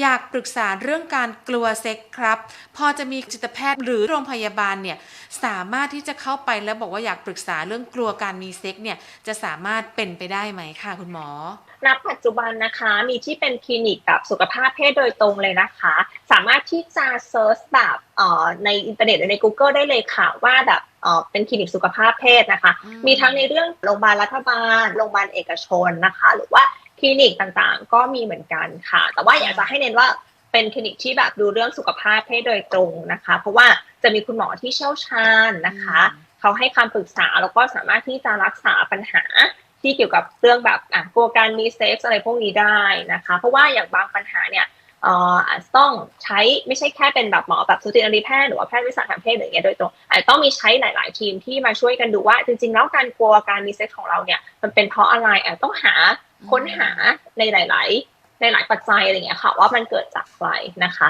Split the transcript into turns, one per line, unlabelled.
อยากปรึกษาเรื่องการกลัวเซ็กครับ พอจะมีจิตแพทย์หรือโรงพยาบาลเนี่ยสามารถที่จะเข้าไปแล้วบอกว่าอยากปรึกษาเรื่องกลัวการมีเซ็กเนี่ยจะสามารถเป็นไปได้ไหมคะคุณหมอ
ณปัจจุบันนะคะ มีที่เป็นคลินิกแบบสุขภาพเพศโดยตรงเลยนะคะ สามารถที่จะเซิร์ชแบบเอ่อในอินเทอร์เน็ตหรือใน Google ได้เลยค่ะว่าแบบเอ่อเป็นคลินิกสุขภาพเพศนะคะ
อืม
มีทั้งในเรื่องโรงพยาบาลรัฐบาลโรงพยาบาลเอกชนนะคะ หรือว่าคลินิกต่างๆ ก็มีเหมือนกันค่ะ แต่ว่าอยากจะให้เน้นว่าเป็นคลินิกที่แบบดูเรื่องสุขภาพเพศโดยตรงนะคะ เพราะว่าจะมีคุณหมอที่เชี่ยวชาญนะคะ เขาให้คำปรึกษาแล้วก็สามารถที่จะรักษาปัญหา ที่เกี่ยวกับเรื่องแบบอะกลัวการมีเซ็กส์อะไรพวกนี้ได้นะคะ เพราะว่าอย่างบางปัญหาเนี่ยเอ่ออาจจะต้องใช้ไม่ใช่แค่เป็นแบบหมอแบบสูตินรีแพทย์หรือว่าแพทย์วิชาทางเพศอะไรอย่างเงี้ยโดยตรงอาจจะต้องมีใช้หลาย ๆ ทีมที่มาช่วยกันดูว่า จริง ๆ แล้วการกลัวการมีเซ็กส์ของเราเนี่ยมันเป็นเพราะอะไรอาจจะต้องหาค้นหาในหลาย ๆ ในหลายปัจจัยอะไรเงี้ยค่ะว่ามันเกิดจากอะไรนะคะ